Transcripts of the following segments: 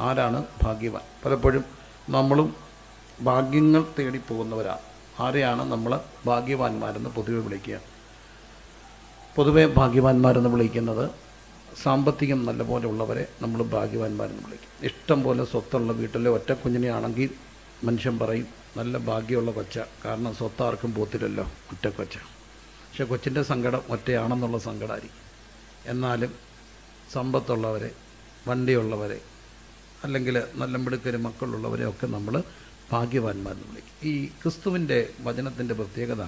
ആരാണ് ഭാഗ്യവാൻ? പലപ്പോഴും നമ്മളും ഭാഗ്യങ്ങൾ തേടി പോകുന്നവരാണ്. ആരെയാണ് നമ്മൾ ഭാഗ്യവാന്മാരെന്ന് പൊതുവെ വിളിക്കുക? പൊതുവെ ഭാഗ്യവാന്മാരെന്ന് വിളിക്കുന്നത് സാമ്പത്തികം നല്ലപോലെ ഉള്ളവരെ നമ്മൾ ഭാഗ്യവാന്മാരെന്ന് വിളിക്കും. ഇഷ്ടം പോലെ സ്വത്തുള്ള വീട്ടിലെ ഒറ്റ മനുഷ്യൻ പറയും നല്ല ഭാഗ്യമുള്ള കൊച്ച. കാരണം സ്വത്താർക്കും പോത്തില്ലല്ലോ ഒറ്റ കൊച്ച. പക്ഷെ കൊച്ചിന്റെ സങ്കടം ഒറ്റയാണെന്നുള്ള സങ്കടമായിരിക്കും എന്നാലും സമ്പത്തുള്ളവരെ വണ്ടിയുള്ളവരെ അല്ലെങ്കിൽ നല്ല മിടുക്കര് മക്കളുള്ളവരെയൊക്കെ നമ്മൾ ഭാഗ്യവാന്മാരെന്ന് വിളിക്കും. ഈ ക്രിസ്തുവിന്റെ വചനത്തിന്റെ പ്രത്യേകത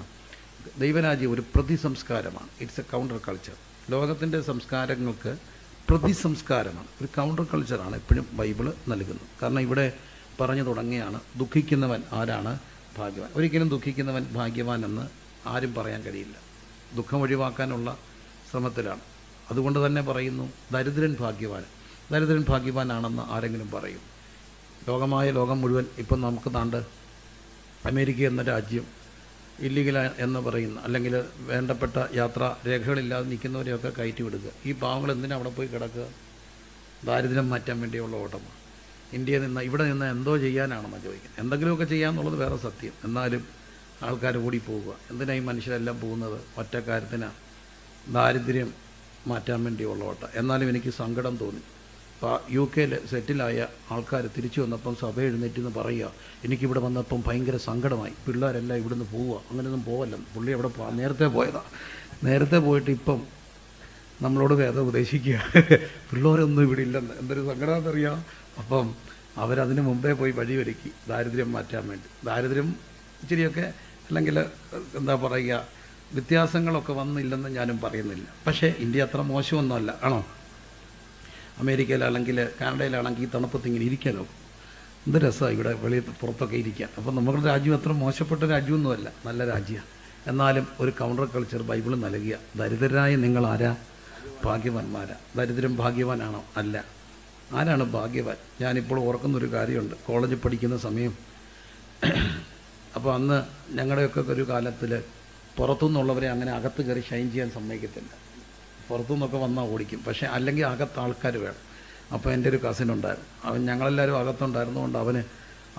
ദൈവരാജ്യം ഒരു പ്രതിസംസ്കാരമാണ്. ഇറ്റ്സ് എ കൗണ്ടർ കൾച്ചർ ലോകത്തിന്റെ സംസ്കാരങ്ങൾക്ക് പ്രതിസംസ്കാരമാണ്. ഒരു കൗണ്ടർ കൾച്ചറാണ് എപ്പോഴും ബൈബിൾ നൽകുന്നത്. കാരണം ഇവിടെ പറഞ്ഞു തുടങ്ങിയാണ് ദുഃഖിക്കുന്നവൻ ആരാണ്? ഭാഗ്യവാൻ. ഒരിക്കലും ദുഃഖിക്കുന്നവൻ ഭാഗ്യവാൻ എന്ന് ആരും പറയാൻ കഴിയില്ല. ദുഃഖം ഒഴിവാക്കാനുള്ള ശ്രമത്തിലാണ്. അതുകൊണ്ട് തന്നെ പറയുന്നു ദരിദ്രൻ ഭാഗ്യവാൻ. ദരിദ്രൻ ഭാഗ്യവാനാണെന്ന് ആരെങ്കിലും പറയും. ലോകമായ ലോകം മുഴുവൻ ഇപ്പം നമുക്ക് താണ്ട് അമേരിക്ക എന്ന രാജ്യം ഇല്ലീഗൽ എന്ന് പറയുന്ന അല്ലെങ്കിൽ വേണ്ടപ്പെട്ട യാത്രാ രേഖകളില്ലാതെ നിൽക്കുന്നവരെയൊക്കെ കയറ്റി വിടുക. ഈ പാവങ്ങൾ എന്തിനാ അവിടെ പോയി കിടക്കുക? ദാരിദ്ര്യം മാറ്റാൻ വേണ്ടിയുള്ള ഓട്ടമാണ്. ഇന്ത്യയിൽ നിന്ന് ഇവിടെ നിന്ന് എന്തോ ചെയ്യാനാണെന്ന് ചോദിക്കുന്നത്. എന്തെങ്കിലുമൊക്കെ ചെയ്യാമെന്നുള്ളത് വേറെ സത്യം. എന്നാലും ആൾക്കാർ കൂടി പോവുക എന്തിനാ ഈ മനുഷ്യരെല്ലാം പോകുന്നത്? ഒറ്റ ദാരിദ്ര്യം മാറ്റാൻ വേണ്ടിയുള്ള ഓട്ടം. എന്നാലും എനിക്ക് സങ്കടം തോന്നി. യു കെയിൽ സെറ്റിലായ ആൾക്കാർ തിരിച്ചു വന്നപ്പം സഭ എഴുന്നേറ്റെന്ന് പറയുക എനിക്കിവിടെ വന്നപ്പം ഭയങ്കര സങ്കടമായി. പിള്ളേരെല്ലാം ഇവിടുന്ന് പോവുക. അങ്ങനെയൊന്നും പോവല്ല. പുള്ളി അവിടെ നേരത്തെ പോയതാണ് നേരത്തെ പോയിട്ട് ഇപ്പം നമ്മളോട് വേദം ഉപദേശിക്കുക. പിള്ളേരൊന്നും ഇവിടെ ഇല്ലെന്ന്. എന്തൊരു സങ്കടമെന്നറിയാം അപ്പം അവരതിന് മുമ്പേ പോയി വഴി ഒരുക്കി ദാരിദ്ര്യം മാറ്റാൻ വേണ്ടി. ദാരിദ്ര്യം ഇച്ചിരിയൊക്കെ അല്ലെങ്കിൽ എന്താ പറയുക വ്യത്യാസങ്ങളൊക്കെ വന്നില്ലെന്ന് ഞാനും പറയുന്നില്ല. പക്ഷേ ഇന്ത്യ അത്ര മോശമൊന്നുമല്ല. ആണോ? അമേരിക്കയിലാണെങ്കിൽ കാനഡയിലാണെങ്കിൽ ഈ തണുപ്പത്ത് ഇങ്ങനെ ഇരിക്കാനോ എന്ത് രസമാണ് ഇവിടെ വെളിയിൽ പുറത്തൊക്കെ ഇരിക്കാൻ. അപ്പം നമ്മുടെ രാജ്യം അത്ര മോശപ്പെട്ട രാജ്യമൊന്നുമല്ല നല്ല രാജ്യമാണ്. എന്നാലും ഒരു കൗണ്ടർ കൾച്ചർ ബൈബിൾ നൽകിയ ദരിദ്രരായ നിങ്ങൾ ആരാ? ഭാഗ്യവാന്മാരാ. ദരിദ്രം ഭാഗ്യവാനാണോ? അല്ല. ആരാണ് ഭാഗ്യവാൻ? ഞാനിപ്പോൾ ഓർക്കുന്നൊരു കാര്യമുണ്ട്. കോളേജിൽ പഠിക്കുന്ന സമയം. അപ്പോൾ അന്ന് ഞങ്ങളുടെയൊക്കെ ഒരു കാലത്തിൽ പുറത്തുനിന്നുള്ളവരെ അങ്ങനെ അകത്ത് കയറി ഷൈൻ ചെയ്യാൻ സമ്മതിക്കത്തില്ല. പുറത്തുനിന്നൊക്കെ വന്നാൽ ഓടിക്കും. പക്ഷേ അല്ലെങ്കിൽ അകത്ത് ആൾക്കാർ വേണം. അപ്പോൾ എന്റെ ഒരു കസിൻ ഉണ്ടായിരുന്നു. അവൻ ഞങ്ങളെല്ലാവരും അകത്തുണ്ടായിരുന്നുകൊണ്ട് അവന്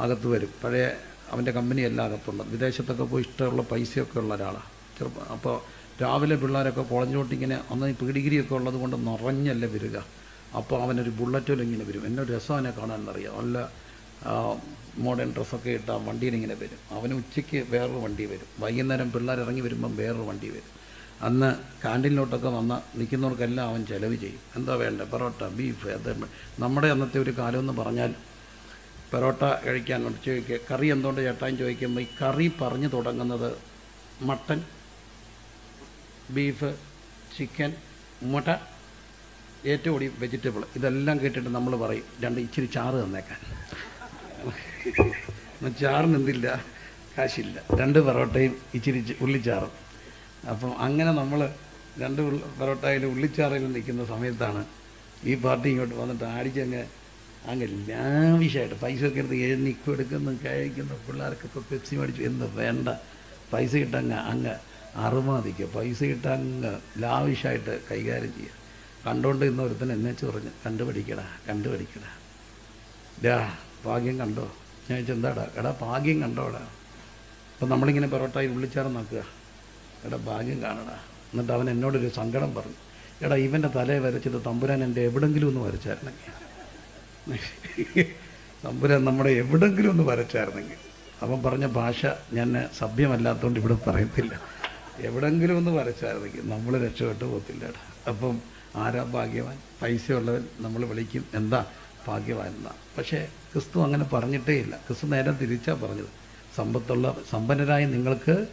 അകത്ത് വരും. പഴയ അവന്റെ കമ്പനി എല്ലാം അകത്തുണ്ട് വിദേശത്തൊക്കെ പോയി ഇഷ്ടമുള്ള പൈസയൊക്കെ ഉള്ള ഒരാളാണ് ചെറുപ്പം അപ്പോൾ രാവിലെ പിള്ളേരൊക്കെ കോളേജിലോട്ട് ഇങ്ങനെ അന്ന് ഈ ഡിഗ്രിയൊക്കെ ഉള്ളത് കൊണ്ട് നിറഞ്ഞല്ലേ വരിക. അപ്പോൾ അവനൊരു ബുള്ളറ്റിൽ ഇങ്ങനെ വരും. എന്നെ രസം അവനെ കാണാനറിയാം. നല്ല മോഡേൺ ഡ്രസ്സൊക്കെ ഇട്ട് ആ വണ്ടിയിൽ ഇങ്ങനെ വരും. അവന് ഉച്ചയ്ക്ക് വേറൊരു വണ്ടി വരും. വൈകുന്നേരം പിള്ളേർ ഇറങ്ങി വരുമ്പം വേറൊരു വണ്ടി വരും. അന്ന് കാന്റീനിലോട്ടൊക്കെ വന്ന നിൽക്കുന്നവർക്കെല്ലാം അവൻ ചിലവ് ചെയ്യും. എന്താ വേണ്ടത് പൊറോട്ട ബീഫ് അത് നമ്മുടെ അന്നത്തെ ഒരു കാലം എന്ന് പറഞ്ഞാൽ പൊറോട്ട കഴിക്കാൻ ചോദിക്കുക കറി എന്തുകൊണ്ട് ചേട്ടാൻ ചോദിക്കുമ്പോൾ ഈ കറി പറഞ്ഞു തുടങ്ങുന്നത് മട്ടൻ ബീഫ് ചിക്കൻ മുട്ട ഏറ്റവും കൂടി വെജിറ്റബിൾ ഇതെല്ലാം കേട്ടിട്ട് നമ്മൾ പറയും രണ്ട് ഇച്ചിരി ചാറ് തന്നേക്കാൻ ചാറിന് എന്തില്ല? കാശില്ല. രണ്ട് പൊറോട്ടയും ഇച്ചിരി ഉള്ളിച്ചാറും. അപ്പം അങ്ങനെ നമ്മൾ രണ്ട് പൊറോട്ടയിൽ ഉള്ളിച്ചാറയിൽ നിൽക്കുന്ന സമയത്താണ് ഈ പാർട്ടി ഇങ്ങോട്ട് വന്നിട്ട് ആടിച്ചങ്ങ് അങ്ങ് ലാവിഷായിട്ട് പൈസ ഒക്കെ എടുത്ത് എഴുന്നിക്കും എടുക്കുന്നു കഴിക്കുന്നു പിള്ളേർക്കൊക്കെ പെപ്സി മേടിച്ചു. എന്ന് വേണ്ട. പൈസ ഇട്ടങ്ങ് അങ്ങ് അറുമാതിക്കുക പൈസ ഇട്ടങ്ങ് ലാവിഷായിട്ട് കൈകാര്യം ചെയ്യുക കണ്ടുകൊണ്ട് ഇന്ന് ഒരുത്തൻ എന്നെ പറഞ്ഞു കണ്ടുപിടിക്കടാ കണ്ടുപിടിക്കടാ. ഡാ ഭാഗ്യം കണ്ടോ? ഞാൻ ചെന്താടാ എടാ ഭാഗ്യം കണ്ടോടാ. അപ്പം നമ്മളിങ്ങനെ പൊറോട്ടയിൽ ഉള്ളിച്ചാറ് നോക്കുക. എടാ ഭാഗ്യം കാണടാ എന്നിട്ട് അവൻ എന്നോടൊരു സങ്കടം പറഞ്ഞു. എടാ ഇവന്റെ തലയെ വരച്ചത് തമ്പുരാൻ എന്റെ എവിടെങ്കിലും ഒന്ന് വരച്ചായിരുന്നെങ്കിൽ. തമ്പുരാൻ നമ്മുടെ എവിടെങ്കിലും ഒന്ന് വരച്ചായിരുന്നെങ്കിൽ. അവൻ പറഞ്ഞ ഭാഷ ഞാൻ സഭ്യമല്ലാത്തതുകൊണ്ട് ഇവിടെ പറയത്തില്ല. എവിടെങ്കിലും ഒന്ന് വരച്ചായിരുന്നെങ്കിൽ നമ്മൾ രക്ഷപ്പെട്ട് പോകത്തില്ലടാ. അപ്പം ആരാ ഭാഗ്യവാൻ? പൈസയുള്ളവൻ നമ്മൾ വിളിക്കും. എന്താ ഭാഗ്യവാൻ എന്നാ. പക്ഷേ ക്രിസ്തു അങ്ങനെ പറഞ്ഞിട്ടേ ഇല്ല. ക്രിസ്തു നേരം തിരിച്ചാണ് പറഞ്ഞത്. സമ്പത്തുള്ള സമ്പന്നരായ നിങ്ങൾക്ക്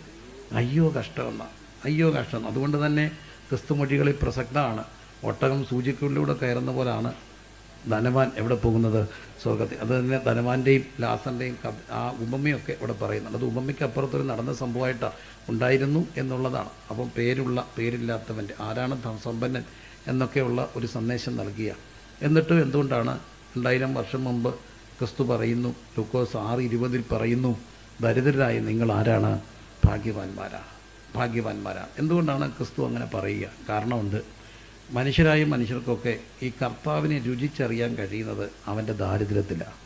അയ്യോ കഷ്ടമെന്ന അയ്യോ കഷ്ടം. അതുകൊണ്ട് തന്നെ ക്രിസ്തു മൊഴികളിൽ പ്രസക്തമാണ്. ഒട്ടകം സൂചിക്കുള്ളിലൂടെ കയറുന്ന പോലാണ് ധനവാൻ എവിടെ പോകുന്നത്? സ്വർഗത്തിൽ അത് തന്നെ ധനവാന്റെയും ലാസറിന്റെയും ആ ഉപമയൊക്കെ ഇവിടെ പറയുന്നുണ്ട്. അത് ഉപമയ്ക്ക് അപ്പുറത്തൊരു നടന്ന സംഭവമായിട്ടാണ് ഉണ്ടായിരുന്നു എന്നുള്ളതാണ്. അപ്പം പേരുള്ള പേരില്ലാത്തവന്റെ ആരാണ് സമ്പന്നൻ എന്നൊക്കെയുള്ള ഒരു സന്ദേശം നൽകിയ. എന്നിട്ടും എന്തുകൊണ്ടാണ് രണ്ടായിരം വർഷം മുമ്പ് ക്രിസ്തു പറയുന്നു ലൂക്കോസ് ആറ് ഇരുപതിൽ പറയുന്നു ദരിദ്രരായ നിങ്ങൾ ആരാണ്? ഭാഗ്യവാന്മാരാണ് ഭാഗ്യവാന്മാരാണ് എന്തുകൊണ്ടാണ് ക്രിസ്തു അങ്ങനെ പറയുക? കാരണമുണ്ട്. മനുഷ്യരായ മനുഷ്യർക്കൊക്കെ ഈ കർത്താവിനെ രുചിച്ചറിയാൻ കഴിയുന്നത് അവന്റെ ദാരിദ്ര്യത്തിലാണ്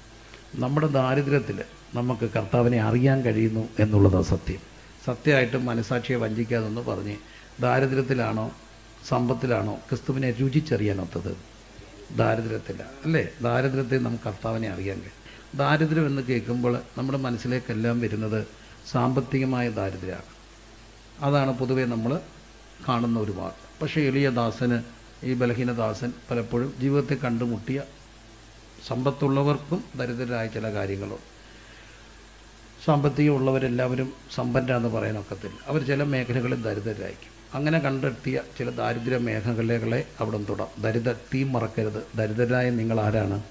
നമ്മുടെ ദാരിദ്ര്യത്തിൽ നമുക്ക് കർത്താവിനെ അറിയാൻ കഴിയുന്നു എന്നുള്ളതാണ് സത്യം. സത്യമായിട്ടും മനസാക്ഷിയെ വഞ്ചിക്കാതെന്ന് പറഞ്ഞ് ദാരിദ്ര്യത്തിലാണോ സമ്പത്തിലാണോ ക്രിസ്തുവിനെ രുചിച്ചറിയാനൊത്തത് ദാരിദ്ര്യത്തില്ല അല്ലേ? ദാരിദ്ര്യത്തെ നമുക്ക് കർത്താവിനെ അറിയാൻ കഴിയും. ദാരിദ്ര്യം എന്ന് കേൾക്കുമ്പോൾ നമ്മുടെ മനസ്സിലേക്കെല്ലാം വരുന്നത് സാമ്പത്തികമായ ദാരിദ്ര്യമാണ് അതാണ് പൊതുവേ നമ്മൾ കാണുന്ന ഒരു വാക്ക്. പക്ഷേ എളിയദാസന് ഈ ബലഹീനദാസൻ പലപ്പോഴും ജീവിതത്തെ കണ്ടുമുട്ടിയ സമ്പത്തുള്ളവർക്കും ദരിദ്രരായ ചില കാര്യങ്ങളുണ്ട് സാമ്പത്തികമുള്ളവരെല്ലാവരും സമ്പന്നരാന്ന് പറയാനൊക്കത്തില്ല അവർ ചില മേഖലകളിൽ ദരിദ്രരായിരിക്കും. അങ്ങനെ കണ്ടെത്തിയ ചില ദാരിദ്ര്യ മേഖലകളെ അവിടെ തൊടാം. ദരിദ്ര തീ മറക്കരുത്. ദരിദ്രരായ നിങ്ങൾ ആരാണ്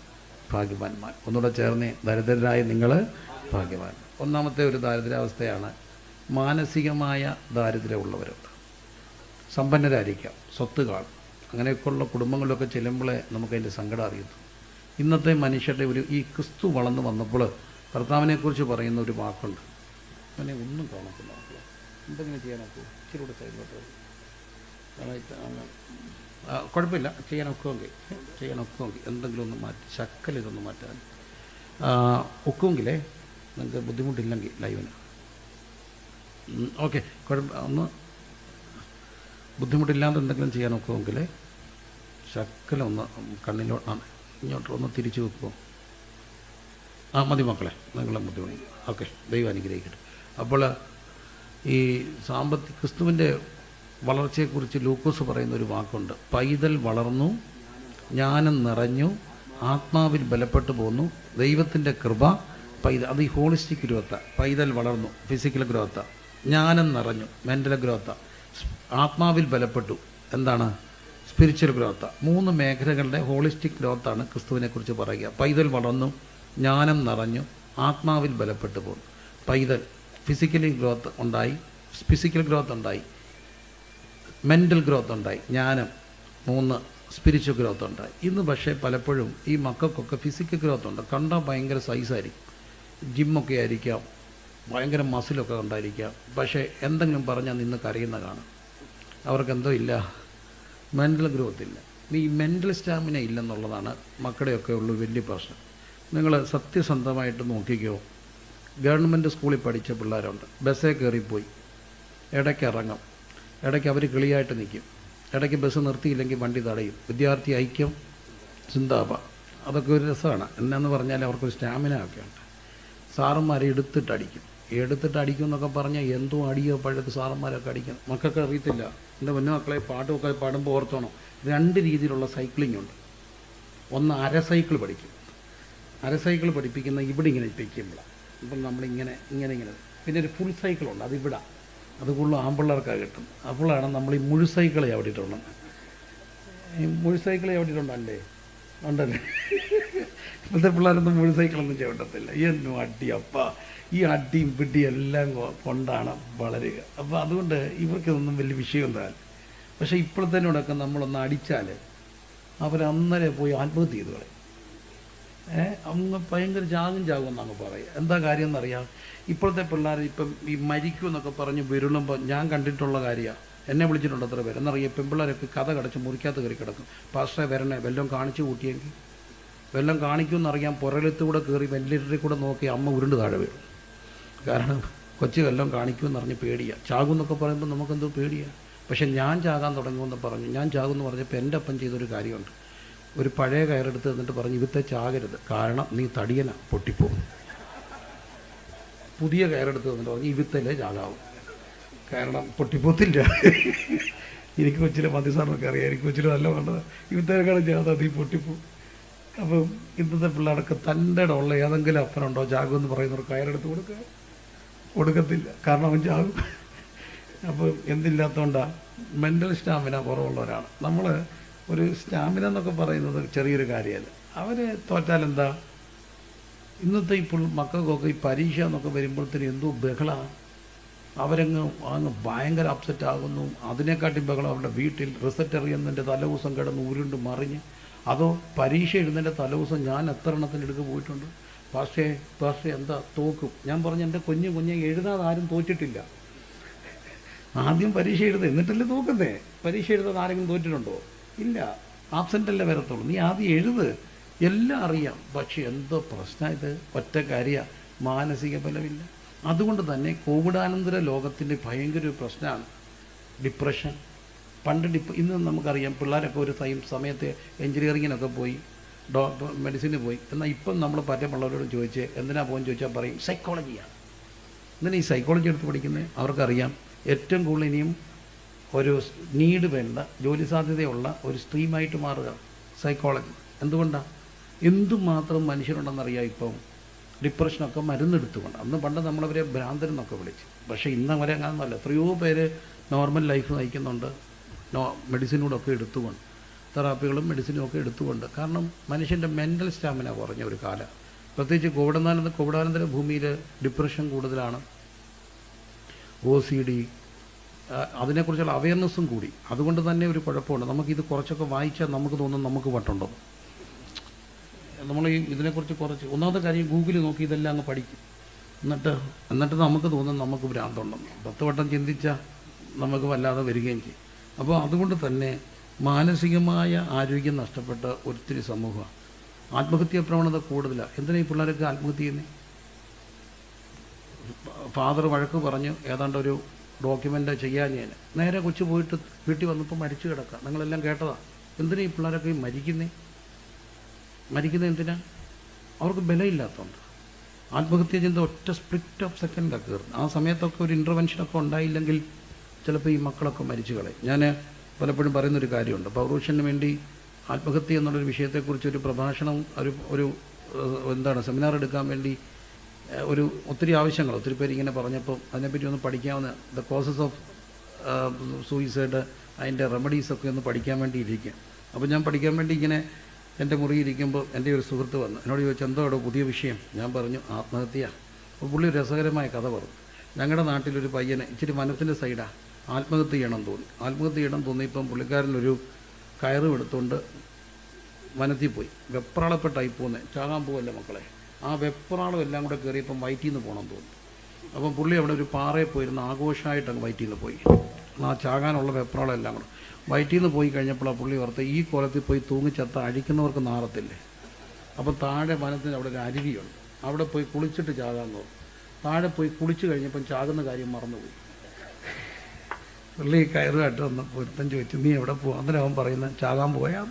ഭാഗ്യവാന്മാർ. ഒന്നുകൂടെ ചേർന്ന്. ദരിദ്രരായ നിങ്ങൾ ഭാഗ്യവാൻ ഒന്നാമത്തെ ഒരു ദാരിദ്ര്യാവസ്ഥയാണ് മാനസികമായ ദാരിദ്ര്യമുള്ളവരുണ്ട് സമ്പന്നരായിരിക്കാം സ്വത്ത് കാണും. അങ്ങനെയൊക്കെയുള്ള കുടുംബങ്ങളിലൊക്കെ ചെല്ലുമ്പോഴേ നമുക്കതിന്റെ സങ്കടം അറിയുന്നു ഇന്നത്തെ മനുഷ്യരുടെ ഒരു ഈ ക്രിസ്തു വളർന്നു വന്നപ്പോൾ ഭർത്താവിനെക്കുറിച്ച് പറയുന്ന ഒരു വാക്കുണ്ട്. അവനെ ഒന്നും കാണത്തില്ല എന്തെങ്കിലും ചെയ്യാനൊക്കെ? ഇച്ചിരി കൂടെ കുഴപ്പമില്ല. ചെയ്യാനൊക്കുമെങ്കിൽ ചെയ്യാനൊക്കെ എന്തെങ്കിലും ഒന്ന് മാറ്റി ശക്കൽ ഇതൊന്ന് മാറ്റാൻ. ഒക്കുമെങ്കിലേ നിങ്ങൾക്ക് ബുദ്ധിമുട്ടില്ലെങ്കിൽ ലൈവിന്. ഓക്കെ. കുഴപ്പം ഒന്ന് ബുദ്ധിമുട്ടില്ലാതെ എന്തെങ്കിലും ചെയ്യാൻ നോക്കുമെങ്കിൽ ശക്കലൊന്ന് കണ്ണിലോട്ട് ആ, ഇങ്ങോട്ട് ഒന്ന് തിരിച്ചു വെക്കുമോ ആ മതി മക്കളെ. നിങ്ങളെ ബുദ്ധിമുട്ടി ഓക്കെ. ദൈവം അനുഗ്രഹിക്കട്ടെ. അപ്പോൾ ഈ സാമ്പത്തിക ക്രിസ്തുവിന്റെ വളർച്ചയെക്കുറിച്ച് ലൂക്കോസ് പറയുന്ന ഒരു വാക്കുണ്ട്. പൈതൽ വളർന്നു ജ്ഞാനം നിറഞ്ഞു ആത്മാവിൽ ബലപ്പെട്ടു പോന്നു ദൈവത്തിന്റെ കൃപ പൈതൽ അത് ഈ ഹോളിസ്റ്റിക് ഗ്രോത്ത പൈതൽ വളർന്നു ഫിസിക്കൽ ഗ്രോത്ത ജ്ഞാനം നിറഞ്ഞു മെന്റൽ ഗ്രോത്ത ആത്മാവിൽ ബലപ്പെട്ടു. എന്താണ്? സ്പിരിച്വൽ ഗ്രോത്ത മൂന്ന് മേഖലകളുടെ ഹോളിസ്റ്റിക് ഗ്രോത്താണ് ക്രിസ്തുവിനെക്കുറിച്ച് പറയുക. പൈതൽ വളർന്നു ജ്ഞാനം നിറഞ്ഞു ആത്മാവിൽ ബലപ്പെട്ടു പോകും പൈതൽ ഫിസിക്കലി ഗ്രോത്ത് ഉണ്ടായി ഫിസിക്കൽ ഗ്രോത്ത് ഉണ്ടായി മെന്റൽ ഗ്രോത്ത് ഉണ്ടായി ജ്ഞാനം. മൂന്ന് സ്പിരിച്വൽ ഗ്രോത്ത് ഉണ്ടായി. ഇന്ന് പക്ഷേ പലപ്പോഴും ഈ മക്കൾക്കൊക്കെ ഫിസിക്കൽ ഗ്രോത്ത് ഉണ്ട്. കണ്ടാൽ ഭയങ്കര സൈസായിരിക്കും ജിമ്മൊക്കെ ആയിരിക്കാം. ഭയങ്കര മസിലൊക്കെ ഉണ്ടായിരിക്കാം. പക്ഷേ എന്തെങ്കിലും പറഞ്ഞാൽ നിന്ന് കരയുന്ന കാണും. അവർക്കെന്തോ ഇല്ല. മെന്റൽ ഗ്രോത്ത് ഇല്ല. ഈ മെന്റൽ സ്റ്റാമിന ഇല്ലെന്നുള്ളതാണ് മക്കളുടെയൊക്കെ ഉള്ള വലിയ പ്രശ്നം. നിങ്ങൾ സത്യസന്ധമായിട്ട് നോക്കിക്കോ. ഗവൺമെന്റ് സ്കൂളിൽ പഠിച്ച പിള്ളേരുണ്ട്. ബസ്സേ കയറിപ്പോയി. ഇടയ്ക്ക് ഇറങ്ങും. ഇടയ്ക്ക് അവർ കിളിയായിട്ട് നിൽക്കും. ഇടയ്ക്ക് ബസ് നിർത്തിയില്ലെങ്കിൽ വണ്ടി തടയും. വിദ്യാർത്ഥി ഐക്യം ചിന്താപ. അതൊക്കെ ഒരു രസമാണ്. എന്നാന്ന് പറഞ്ഞാൽ അവർക്കൊരു സ്റ്റാമിന ഒക്കെ ഉണ്ട്. സാറന്മാരെ എടുത്തിട്ട് അടിക്കും എടുത്തിട്ട് അടിക്കും എന്നൊക്കെ പറഞ്ഞാൽ എന്തോ അടിയോ പഴയത് സാറന്മാരൊക്കെ അടിക്കും. മക്കൾക്ക് അറിയത്തില്ല. എന്റെ മുന്നേ മക്കളെ പാട്ടുമൊക്കെ പാടുമ്പോൾ ഓർത്തോണം? രണ്ട് രീതിയിലുള്ള സൈക്ലിംഗ് ഉണ്ട്. ഒന്ന് അര സൈക്കിൾ പഠിക്കും. അര സൈക്കിൾ പഠിപ്പിക്കുന്ന ഇവിടെ ഇങ്ങനെ ഇട്ടിരിക്കുമ്പോൾ ഇപ്പം നമ്മളിങ്ങനെ ഇങ്ങനെ ഇങ്ങനെ. പിന്നെ ഒരു ഫുൾ സൈക്കിളുണ്ട് അത് ഇവിടെ. അത് കൂടുതലും ആമ്പിള്ളേർക്കാണ് കിട്ടും. അപ്പോഴാണ് നമ്മൾ ഈ മുഴു സൈക്കിളെ അവിടെ ഇട്ടുള്ളത് ഈ മുഴു സൈക്കിളെ അവിടെ ഇട്ടുണ്ടല്ലേ ഉണ്ടല്ലേ? ഇപ്പോഴത്തെ പിള്ളേരൊന്നും മുഴു സൈക്കിളൊന്നും ചവിട്ടത്തില്ല. എന്നും അടി അപ്പ. ഈ അടിയും പിടിയും എല്ലാം കൊണ്ടാണ് വളരുക. അപ്പോൾ അതുകൊണ്ട് ഇവർക്കിതൊന്നും വലിയ വിഷയമൊന്നുമല്ല. പക്ഷേ ഇപ്പോഴത്തേനോടൊക്കെ നമ്മളൊന്ന് അടിച്ചാൽ അവരന്നേരെ പോയി ആത്മഹത്യ ചെയ്തു കളയും. ഏ? അങ്ങ് ഭയങ്കര ചാകും ചാകും എന്നങ്ങ് പറയുക എന്താ കാര്യം എന്നറിയാം? ഇപ്പോഴത്തെ പിള്ളേർ ഇപ്പം ഈ മരിക്കും എന്നൊക്കെ പറഞ്ഞ് വിരുളുമ്പോൾ ഞാൻ കണ്ടിട്ടുള്ള കാര്യമാണ് എന്നെ വിളിച്ചിട്ടുണ്ട് അത്ര പേര്. എന്നറിയാം പെൺപിള്ളേരൊക്കെ കഥ കടച്ച് മുറിക്കകത്ത് കയറി കിടക്കും. പാസ്റ്ററെ വരണേ വല്ലതും കാണിച്ചു കൂട്ടിയെങ്കിൽ. വല്ലതും കാണിക്കുമെന്നറിയാൻ പുറലത്തൂടെ കയറി വെല്ലിട്ടിൽ കൂടെ നോക്കി അമ്മ ഉരുണ്ട് താഴെ വീഴും. കാരണം കൊച്ചു വെല്ലം കാണിക്കുമെന്ന് അറിഞ്ഞ് പേടിയാണ് ചാകും എന്നൊക്കെ പറയുമ്പോൾ നമുക്കെന്തോ പേടിയാണ് പക്ഷെ ഞാൻ ചാകാൻ തുടങ്ങുമെന്ന് പറഞ്ഞു. ഞാൻ ചാകുമെന്ന് പറഞ്ഞപ്പോൾ എന്റെ അപ്പം ചെയ്തൊരു കാര്യമുണ്ട്. ഒരു പഴയ കയറെടുത്ത് എന്നിട്ട് പറഞ്ഞു ഇവിടുത്തെ ചാകരുത്. കാരണം നീ തടിയന പൊട്ടിപ്പോകും പുതിയ കയറെടുത്ത് എന്നിട്ട് പറഞ്ഞു ഇവിത്തല്ലേ ചാകാവും. കാരണം പൊട്ടിപ്പോത്തില്ല. എനിക്ക് കൊച്ചിലെ മതിസാറിനൊക്കെ അറിയാം. എനിക്ക് കൊച്ചിലെ നല്ല വേണ്ടത്. ഇവിത്തേക്കാളും ചാകാതെ നീ പൊട്ടിപ്പോ. അപ്പം ഇന്നത്തെ പിള്ളേർക്ക് തന്റെ ഉള്ള ഏതെങ്കിലും അപ്പനുണ്ടോ? ചാകുമെന്ന് പറയുന്നവർ കയറെടുത്ത് കൊടുക്കുക കൊടുക്കത്തില്ല. കാരണം അവൻ ജാഗു. അപ്പം എന്തില്ലാത്തതുകൊണ്ടാണ് മെന്റൽ സ്റ്റാമിന കുറവുള്ളവരാണ് നമ്മൾ ഒരു സ്റ്റാമിന എന്നൊക്കെ പറയുന്നത് ചെറിയൊരു കാര്യമല്ല. അവർ തോറ്റാലെന്താ? ഇന്നത്തെ ഇപ്പോൾ മക്കൾക്കൊക്കെ ഈ പരീക്ഷ എന്നൊക്കെ വരുമ്പോഴത്തേനും എന്തോ ബഹളമാണ് അവരങ്ങ് അങ്ങ് ഭയങ്കര അപ്സെറ്റ് ആകുന്നു. അതിനെക്കാട്ടി ബഹളം അവരുടെ വീട്ടിൽ. റിസൾട്ട് അറിയുന്നതിന്റെ തലേദിവസം കിടന്ന് ഉരുണ്ട് മറിഞ്ഞ്. അതോ പരീക്ഷ എഴുതുന്നതിന്റെ തലേദിവസം ഞാൻ എത്ര എണ്ണത്തിന് എടുക്ക് പോയിട്ടുണ്ട്? പക്ഷേ പക്ഷേ എന്താ തോക്കും. ഞാൻ പറഞ്ഞു എന്റെ കുഞ്ഞ് കുഞ്ഞെ എഴുതാതെ ആരും തോറ്റിട്ടില്ല. ആദ്യം പരീക്ഷ എഴുതുക എന്നിട്ടല്ലേ തോക്കുന്നേ? പരീക്ഷ എഴുതാതെ ആരെങ്കിലും തോറ്റിട്ടുണ്ടോ? ഇല്ല. ആബ്സെന്റ് അല്ലേ വരത്തുള്ളൂ. നീ ആദ്യം എഴുത്. എല്ലാം അറിയാം. പക്ഷേ എന്തോ പ്രശ്നം ഇത്. ഒറ്റ കാര്യ. മാനസിക ബലമില്ല. അതുകൊണ്ട് തന്നെ കോവിഡാനന്തര ലോകത്തിന്റെ ഭയങ്കര ഒരു പ്രശ്നമാണ്. ഡിപ്രഷൻ. പണ്ട് ഡിപ്പ് ഇന്ന് നമുക്കറിയാം പിള്ളേരൊക്കെ ഒരു സൈം സമയത്ത് എഞ്ചിനീയറിങ്ങിനൊക്കെ പോയി ഡോക്ടർ മെഡിസിന് പോയി. എന്നാൽ ഇപ്പം നമ്മൾ പറ്റ പിള്ളേരോട് ചോദിച്ച് എന്തിനാ പോകുന്നത് ചോദിച്ചാൽ പറയും സൈക്കോളജിയാണ് എന്തിനാ ഈ സൈക്കോളജി എടുത്ത് പഠിക്കുന്നത് അവർക്കറിയാം ഏറ്റവും കൂടുതൽ ഇനിയും ഒരു നീഡ് വേണ്ട ജോലി സാധ്യതയുള്ള ഒരു സ്ട്രീമായിട്ട് മാറുക സൈക്കോളജി എന്തുകൊണ്ടാണ് എന്തുമാത്രം മനുഷ്യരുണ്ടെന്നറിയാം ഇപ്പം. ഡിപ്രഷനൊക്കെ മരുന്നെടുത്തുകൊണ്ട്. അന്ന് പണ്ട് നമ്മളവരെ ഭ്രാന്തരെന്നൊക്കെ വിളിച്ചു. പക്ഷേ ഇന്നവരെ അങ്ങനെ നല്ല എത്രയോ പേര് നോർമൽ ലൈഫ് നയിക്കുന്നുണ്ട്. മെഡിസിനോടൊക്കെ എടുത്തുകൊണ്ട് തെറാപ്പികളും മെഡിസിനും ഒക്കെ എടുത്തുകൊണ്ട്. കാരണം മനുഷ്യന്റെ മെന്റൽ സ്റ്റാമിന കുറഞ്ഞ ഒരു കാലം. പ്രത്യേകിച്ച് കോവിഡാനന്തര കോവിഡാനന്തര ഭൂമിയിൽ ഡിപ്രഷൻ കൂടുതലാണ്. ഒ സി ഡി അതിനെക്കുറിച്ചുള്ള അവയർനെസ്സും കൂടി. അതുകൊണ്ട് തന്നെ ഒരു കുഴപ്പമുണ്ട്. നമുക്കിത് കുറച്ചൊക്കെ വായിച്ചാൽ നമുക്ക് തോന്നും നമുക്ക് വട്ടുണ്ടോ നമ്മൾ ഈ ഇതിനെക്കുറിച്ച് കുറച്ച് ഒന്നാമത്തെ കാര്യം ഗൂഗിളിൽ നോക്കി ഇതെല്ലാം അങ്ങ് പഠിക്കും. എന്നിട്ട് എന്നിട്ട് നമുക്ക് തോന്നും നമുക്ക് ഭ്രാന്തുണ്ടെന്ന്. പത്ത് വട്ടം ചിന്തിച്ചാൽ നമുക്ക് വല്ലാതെ വരികയും ചെയ്യും. അപ്പോൾ അതുകൊണ്ട് തന്നെ മാനസികമായ ആരോഗ്യം നഷ്ടപ്പെട്ട ഒത്തിരി സമൂഹമാണ് ആത്മഹത്യാ പ്രവണത കൂടുതലാണ് എന്തിനാണ് ഈ പിള്ളേരൊക്കെ ആത്മഹത്യ ചെയ്യുന്നത് ഫാദർ വഴക്ക് പറഞ്ഞു ഏതാണ്ട് ഒരു ഡോക്യുമെന്റ് ചെയ്യാൻ ഞാൻ. നേരെ കൊച്ചു പോയിട്ട് വീട്ടിൽ വന്നപ്പോൾ മരിച്ചു കിടക്കുക നിങ്ങളെല്ലാം കേട്ടതാണ് എന്തിനാ ഈ പിള്ളേരൊക്കെ മരിക്കുന്നേ? മരിക്കുന്നത് എന്തിനാ? അവർക്ക് ബലമില്ലാത്തതുകൊണ്ട് ആത്മഹത്യ ചിന്ത ഒറ്റ സ്പ്ലിറ്റ് ഓഫ് സെക്കൻഡൊക്കെ കയറുന്നു. ആ സമയത്തൊക്കെ ഒരു ഇന്റർവെൻഷനൊക്കെ ഉണ്ടായില്ലെങ്കിൽ ചിലപ്പോൾ ഈ മക്കളൊക്കെ മരിച്ചു കളയും. ഞാൻ പലപ്പോഴും പറയുന്നൊരു കാര്യമുണ്ട്. പൗരുഷന് വേണ്ടി ആത്മഹത്യ എന്നുള്ളൊരു വിഷയത്തെക്കുറിച്ച് ഒരു പ്രഭാഷണം ഒരു ഒരു എന്താണ് സെമിനാർ എടുക്കാൻ വേണ്ടി ഒരു ഒത്തിരി ആവശ്യങ്ങൾ ഒത്തിരി പേര് ഇങ്ങനെ പറഞ്ഞപ്പോൾ അതിനെപ്പറ്റി ഒന്ന് പഠിക്കാവുന്ന ദ കോസസ് ഓഫ് സൂയിസൈഡ് അതിന്റെ റെമഡീസൊക്കെ ഒന്ന് പഠിക്കാൻ വേണ്ടി ഇരിക്കുക അപ്പോൾ ഞാൻ പഠിക്കാൻ വേണ്ടി ഇങ്ങനെ എന്റെ മുറിയിരിക്കുമ്പോൾ എന്റെ ഒരു സുഹൃത്ത് വന്നു. എന്നോട് ചോദിച്ചു അവിടെ പുതിയ വിഷയം? ഞാൻ പറഞ്ഞു ആത്മഹത്യ. അപ്പോൾ പുള്ളി രസകരമായ കഥ പറഞ്ഞു. ഞങ്ങളുടെ നാട്ടിലൊരു പയ്യനെ ഇച്ചിരി വനത്തിന്റെ സൈഡാണ് ആത്മഹത്യ ചെയ്യണം തോന്നി. ആത്മഹത്യ ചെയ്യണം തോന്നിയപ്പം പുള്ളിക്കാരനൊരു കയറും എടുത്തുകൊണ്ട് വനത്തിൽ പോയി. വെപ്രാളപ്പെട്ടായി പോകുന്നത് ചാകാൻ പോവല്ലേ മക്കളെ. ആ വെപ്രാളം എല്ലാം കൂടെ കയറിയപ്പം വയറ്റിൽ നിന്ന് പോകണം തോന്നി. അപ്പം പുള്ളി അവിടെ ഒരു പാറയിൽ പോയിരുന്ന ആഘോഷമായിട്ട് അങ്ങ് വയറ്റിൽ നിന്ന് പോയി. ആ ചാകാനുള്ള വെപ്രാളം എല്ലാം കൂടെ. വയറ്റിൽ നിന്ന് പോയി കഴിഞ്ഞപ്പോൾ ആ പുള്ളി ഓർത്ത് ഈ കോലത്തിൽ പോയി തൂങ്ങിച്ചത്ത അഴിക്കുന്നവർക്ക് നാറത്തില്ലേ? അപ്പം താഴെ വനത്തിന് അവിടെ ഒരു അരുവിയുണ്ട്. അവിടെ പോയി കുളിച്ചിട്ട് ചാകാൻ തോന്നും താഴെ പോയി കുളിച്ച് കഴിഞ്ഞപ്പം ചാകുന്ന കാര്യം മറന്നുപോയി. പുള്ളി കയറുമായിട്ട് വന്ന് പൊരുത്തം ചോദിച്ചു നീ എവിടെ പോകും അന്നേരം അവൻ പറയുന്നത് ചാകാൻ പോയാൽ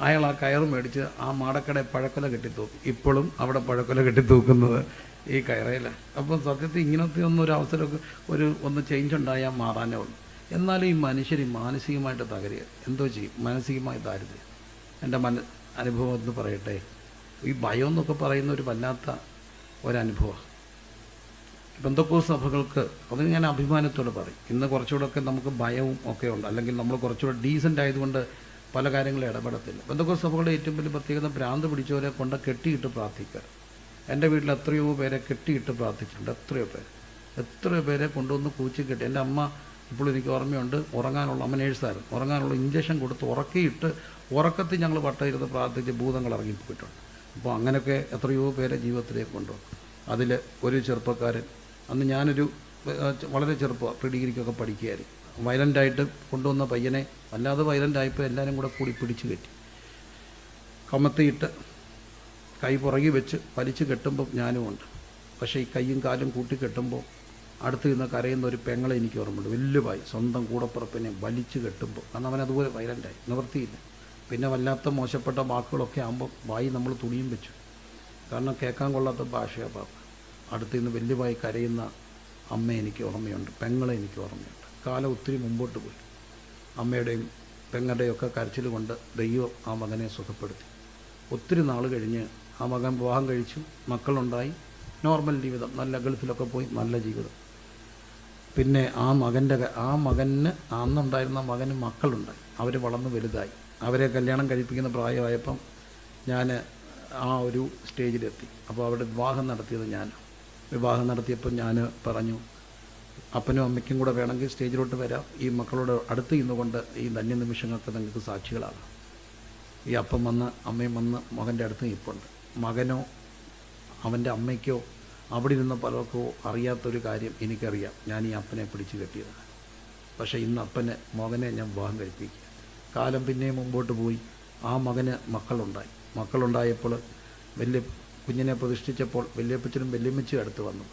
അയാൾ ആ കയറ് മേടിച്ച് ആ മാടക്കടയിൽ പഴക്കൊല കെട്ടിത്തൂക്കും. ഇപ്പോഴും അവിടെ പഴക്കൊല കെട്ടിത്തൂക്കുന്നത് ഈ കയറയിലാണ് അപ്പം സത്യത്തിൽ ഇങ്ങനത്തെ ഒന്നും ഒരു അവസരമൊക്കെ ഒരു ഒന്ന് ചേഞ്ച് ഉണ്ടായാൽ മാറാനേ ഉള്ളൂ. എന്നാലും ഈ മനുഷ്യർ മാനസികമായിട്ട് തകരുക. എന്തോ ചെയ്യും. മാനസികമായി ദാരിദ്ര്യം. എന്റെ മന അനുഭവം എന്ന് പറയട്ടെ? ഈ ഭയം എന്നൊക്കെ പറയുന്ന ഒരു വല്ലാത്ത ഒരനുഭവമാണ്. ബന്ധക്കോ സഭകൾക്ക് അത് ഞാൻ അഭിമാനത്തോടെ പറയും. ഇന്ന് കുറച്ചുകൂടെയൊക്കെ നമുക്ക് ഭയവും ഒക്കെ ഉണ്ട്. അല്ലെങ്കിൽ നമ്മൾ കുറച്ചുകൂടെ ഡീസന്റ് ആയതുകൊണ്ട് പല കാര്യങ്ങളും ഇടപെടത്തില്ല. ബന്ധക്കോ സഭകളുടെ ഏറ്റവും വലിയ പ്രത്യേകത ഭ്രാന്ത് പിടിച്ചവരെ കൊണ്ട് കെട്ടിയിട്ട് പ്രാർത്ഥിക്കുക. എന്റെ വീട്ടിൽ എത്രയോ പേരെ കെട്ടിയിട്ട് പ്രാർത്ഥിച്ചിട്ടുണ്ട്. എത്രയോ പേര്. എത്രയോ പേരെ കൊണ്ടുവന്ന് കൂച്ചി കെട്ടി. എന്റെ അമ്മ ഇപ്പോൾ എനിക്ക് ഓർമ്മയുണ്ട്. ഉറങ്ങാനുള്ള അമ്മ നേഴ്സായിരുന്നു. ഉറങ്ങാനുള്ള ഇഞ്ചക്ഷൻ കൊടുത്ത് ഉറക്കിയിട്ട് ഉറക്കത്തിൽ ഞങ്ങൾ വട്ടയിരുന്ന് പ്രാർത്ഥിച്ച് ഭൂതങ്ങൾ ഇറങ്ങിപ്പോയിട്ടുണ്ട്. അപ്പോൾ അങ്ങനെയൊക്കെ എത്രയോ പേരെ ജീവിതത്തിലേക്ക് കൊണ്ടുവന്നു. അതിൽ ഒരു ചെറുപ്പക്കാരൻ അന്ന് ഞാനൊരു വളരെ ചെറുപ്പമാണ് പ്രീ ഡിഗ്രിക്കൊക്കെ പഠിക്കുകയായിരുന്നു. വയലന്റായിട്ട് കൊണ്ടുവന്ന പയ്യനെ വല്ലാതെ വയലന്റ് ആയപ്പോൾ എല്ലാവരും കൂടെ കൂടി പിടിച്ചു കെട്ടി. കമത്തിയിട്ട് കൈ പുറകി വെച്ച് വലിച്ചു കെട്ടുമ്പോൾ ഞാനും ഉണ്ട്. പക്ഷേ ഈ കൈയും കാലും കൂട്ടി കെട്ടുമ്പോൾ അടുത്ത് നിന്ന് കരയുന്ന ഒരു പെങ്ങളെ എനിക്ക് ഓർമ്മയുണ്ട്. വലുതായി സ്വന്തം കൂടപ്പുറപ്പിനെ വലിച്ചു കെട്ടുമ്പോൾ കാരണം അവൻ അതുപോലെ വയലന്റായി നിവർത്തിയില്ല. പിന്നെ വല്ലാത്ത മോശപ്പെട്ട വാക്കുകളൊക്കെ ആകുമ്പോൾ വായി നമ്മൾ തുണിയും വെച്ചു. കാരണം കേൾക്കാൻ കൊള്ളാത്ത ഭാഷയാണ് പാപ്പ. അടുത്ത് നിന്ന് വലിയവായി കരയുന്ന അമ്മ എനിക്ക് ഓർമ്മയുണ്ട്. പെങ്ങളെ എനിക്ക് ഓർമ്മയുണ്ട്. കാലം ഒത്തിരി മുമ്പോട്ട് പോയി. അമ്മയുടെയും പെങ്ങളുടെയും ഒക്കെ കരച്ചിൽ കൊണ്ട് ദൈവം ആ മകനെ സുഖപ്പെടുത്തി. ഒത്തിരി നാൾ കഴിഞ്ഞ് ആ മകൻ വിവാഹം കഴിച്ചു. മക്കളുണ്ടായി. നോർമൽ ജീവിതം. നല്ല ഗൾഫിലൊക്കെ പോയി നല്ല ജീവിതം. പിന്നെ ആ മകന്റെ ആ മകന് അന്നുണ്ടായിരുന്ന മകന് മക്കളുണ്ടായി. അവർ വളർന്ന് വലുതായി. അവരെ കല്യാണം കഴിപ്പിക്കുന്ന പ്രായമായപ്പം ഞാൻ ആ ഒരു സ്റ്റേജിലെത്തി. അപ്പോൾ അവിടെ വിവാഹം നടത്തിയത് ഞാൻ വിവാഹം നടത്തിയപ്പോൾ ഞാൻ പറഞ്ഞു അപ്പനും അമ്മയ്ക്കും കൂടെ വേണമെങ്കിൽ സ്റ്റേജിലോട്ട് വരാം. ഈ മക്കളോട് അടുത്ത് ഇന്നുകൊണ്ട് ഈ ധന്യ നിമിഷങ്ങൾക്ക് നിങ്ങൾക്ക് സാക്ഷികളാണ് ഈ അപ്പം വന്ന് അമ്മയും വന്ന് മകന്റെ അടുത്ത് നിൽപ്പുണ്ട്. മകനോ അവന്റെ അമ്മയ്ക്കോ അവിടെ ഇരുന്ന പലർക്കോ അറിയാത്തൊരു കാര്യം എനിക്കറിയാം. ഞാൻ ഈ അപ്പനെ പിടിച്ചു കെട്ടിയതാണ്. പക്ഷേ ഇന്ന് അപ്പനെ മകനെ ഞാൻ വിവാഹം കഴിപ്പിക്കുക കാലം പിന്നെയും മുമ്പോട്ട് പോയി. ആ മകന് മക്കളുണ്ടായി. മക്കളുണ്ടായപ്പോൾ വലിയ കുഞ്ഞിനെ പ്രതിഷ്ഠിച്ചപ്പോൾ വല്യപ്പച്ചനും വല്യമ്മച്ചും അടുത്ത് വന്നു.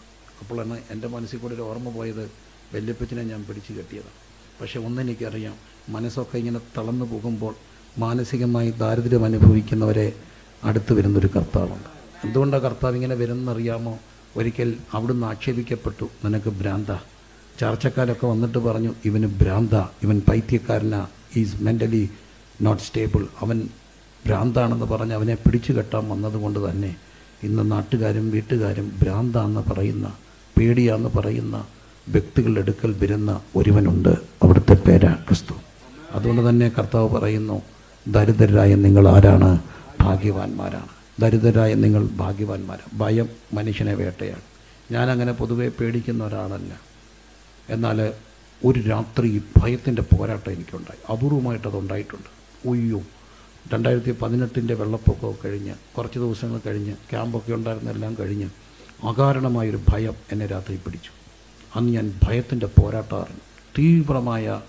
അപ്പോഴാണ് എന്റെ മനസ്സിൽ കൂടെ ഒരു ഓർമ്മ പോയത് വല്യപ്പച്ചനെ ഞാൻ പിടിച്ചു കെട്ടിയതാണ് പക്ഷേ ഒന്നെനിക്കറിയാം മനസ്സൊക്കെ ഇങ്ങനെ തളർന്നു പോകുമ്പോൾ മാനസികമായി ദാരിദ്ര്യം അനുഭവിക്കുന്നവരെ അടുത്ത് വരുന്നൊരു കർത്താവുണ്ട്. എന്തുകൊണ്ടാണ് കർത്താവ് ഇങ്ങനെ വരുന്നറിയാമോ? ഒരിക്കൽ അവിടുന്ന് ആക്ഷേപിക്കപ്പെട്ടു. നിനക്ക് ഭ്രാന്ത. ചർച്ചക്കാരൊക്കെ വന്നിട്ട് പറഞ്ഞു ഇവന് ഭ്രാന്ത. ഇവൻ പൈത്യക്കാരനാ. ഈസ് മെന്റലി നോട്ട് സ്റ്റേബിൾ അവൻ ഭ്രാന്താണെന്ന് പറഞ്ഞ് അവനെ പിടിച്ചു കെട്ടാൻ വന്നതുകൊണ്ട് തന്നെ ഇന്ന് നാട്ടുകാരും വീട്ടുകാരും ഭ്രാന്താന്ന് പറയുന്ന പേടിയാന്ന് പറയുന്ന വ്യക്തികളുടെ അടുക്കൽ വരുന്ന ഒരുവനുണ്ട്. അവിടുത്തെ പേരാ ക്രിസ്തു. അതുകൊണ്ട് തന്നെ കർത്താവ് പറയുന്നു ദരിദ്രരായ നിങ്ങൾ ആരാണ്? ഭാഗ്യവാന്മാരാണ്. ദരിദ്രരായ നിങ്ങൾ ഭാഗ്യവാന്മാരാണ് ഭയം മനുഷ്യനെ വേട്ടയാണ് ഞാനങ്ങനെ പൊതുവെ പേടിക്കുന്ന ഒരാളല്ല. എന്നാൽ ഒരു രാത്രി ഭയത്തിന്റെ പോരാട്ടം എനിക്കുണ്ടായി. അപൂർവമായിട്ട് അതുണ്ടായിട്ടുണ്ട് ഒയ്യോ രണ്ടായിരത്തി പതിനെട്ടിന്റെ വെള്ളപ്പൊക്കമൊക്കെ കഴിഞ്ഞ് കുറച്ച് ദിവസങ്ങൾ കഴിഞ്ഞ് ക്യാമ്പൊക്കെ ഉണ്ടായിരുന്നെല്ലാം കഴിഞ്ഞ് അകാരണമായൊരു ഭയം എന്നെ രാത്രി പിടിച്ചു. അന്ന് ഞാൻ ഭയത്തിന്റെ പോരാട്ടം തീവ്രമായ